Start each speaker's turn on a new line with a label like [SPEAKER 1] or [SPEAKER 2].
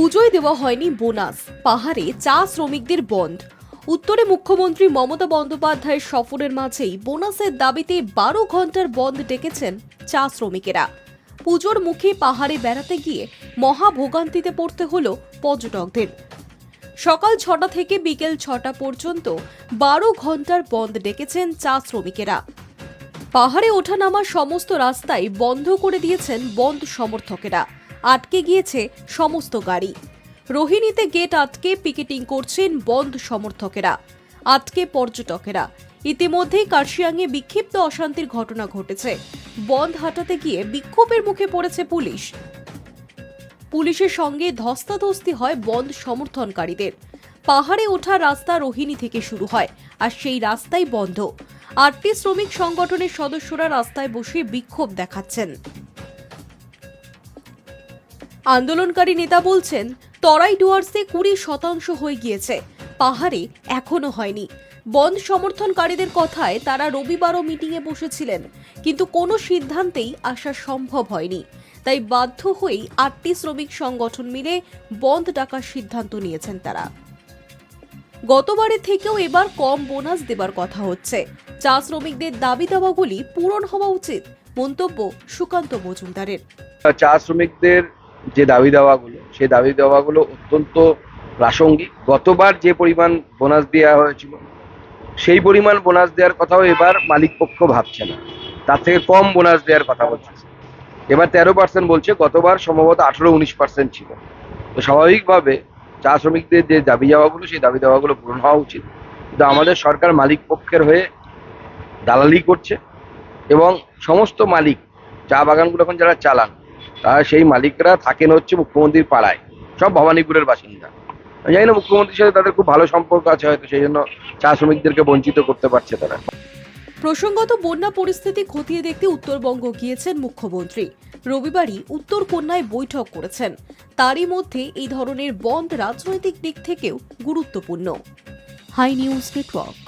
[SPEAKER 1] পুজোয় দেওয়া হয়নি বোনাস। পাহাড়ে চা শ্রমিকদের বন্ধ। উত্তরে মুখ্যমন্ত্রী মমতা বন্দ্যোপাধ্যায়ের সফরের মাঝেই বোনাসের দাবিতে বারো ঘণ্টার বন্ধ ডেকেছেন চা শ্রমিকেরা। পুজোর মুখে পাহাড়ে বেড়াতে গিয়ে মহা ভোগান্তিতে পড়তে হলো পর্যটকদের। সকাল ছটা থেকে বিকেল ছটা পর্যন্ত বারো ঘণ্টার বন্ধ ডেকেছেন চা শ্রমিকেরা। পাহাড়ে ওঠানামা সমস্ত রাস্তাই বন্ধ করে দিয়েছেন বন্ধ সমর্থকেরা। আটকে গিয়েছে সমস্ত গাড়ি। রোহিণীতে গেট আটকে পিকেটিং করছেন বন্ধ সমর্থকেরা, আটকে পর্যটকেরা। ইতিমধ্যেই কার্শিয়াংয়ে বিক্ষিপ্ত অশান্তির ঘটনা ঘটেছে। বন্ধ হাঁটাতে গিয়ে বিক্ষোভের মুখে পড়েছে পুলিশ। পুলিশের সঙ্গে ধস্তাধস্তি হয় বন্ধ সমর্থনকারীদের। পাহাড়ে ওঠা রাস্তা রোহিণী থেকে শুরু হয়, আর সেই রাস্তাই বন্ধ। আটটি শ্রমিক সংগঠনের সদস্যরা রাস্তায় বসে বিক্ষোভ দেখাচ্ছেন। আন্দোলনকারী নেতা বলছেন, তরাই ডুয়ার্সে কুড়ি শতাংশ হয়ে গিয়েছে। পাহাড়ে এখনও হয়নি। বন্ধ সমর্থনকারীদের কথায় তারা রবিবারও মিটিংয়ে বসেছিলেন, কিন্তু কোনো সিদ্ধান্তেই আসা সম্ভব হয়নি। তাই বাধ্য হয়েই আটটি শ্রমিক সংগঠন মিলে বন্ধ ডাকার সিদ্ধান্ত নিয়েছেন তারা। গতবারের থেকেও এবার কম বোনাস দেবার কথা হচ্ছে। চা শ্রমিকদের দাবি দাওয়াগুলি পূরণ হওয়া উচিত, মন্তব্য সুকান্ত মজুমদারের।
[SPEAKER 2] চা শ্রমিকদের যে দাবি দেওয়াগুলো, সেই দাবি দেওয়াগুলো অত্যন্ত প্রাসঙ্গিক। গতবার যে পরিমাণ বোনাস দেওয়া হয়েছিল, সেই পরিমাণ বোনাস দেওয়ার কথাও এবার মালিক পক্ষ ভাবছে না। তার থেকে কম বোনাস দেওয়ার কথা বলছে। এবার তেরো পার্সেন্ট বলছে, গতবার সম্ভবত আঠেরো উনিশ পার্সেন্ট ছিল। তো স্বাভাবিকভাবে চা শ্রমিকদের যে দাবি দেওয়াগুলো, সেই দাবি দেওয়াগুলো পূরণ হওয়া উচিত। কিন্তু আমাদের সরকার মালিক পক্ষের হয়ে দালালি করছে এবং সমস্ত মালিক, চা বাগানগুলো এখন যারা চালান তারা সেই মালিকরা থাকেন হচ্ছে মুখ্যমন্ত্রীর পাড়ায়, সব ভবানীপুরের বাসিন্দা। জানি না মুখ্যমন্ত্রীর সাথে তাদের খুব ভালো সম্পর্ক আছে হয়তো, সেই জন্য চা শ্রমিকদেরকে বঞ্চিত করতে পারছে তারা।
[SPEAKER 1] প্রসঙ্গত বন্যা পরিস্থিতি খতিয়ে দেখতে উত্তরবঙ্গ গিয়েছেন মুখ্যমন্ত্রী। রবিবারই উত্তর কন্যায় বৈঠক করেছেন। তারই মধ্যে এই ধরনের বন্ধ রাজনৈতিক দিক থেকেও গুরুত্বপূর্ণ। High news network.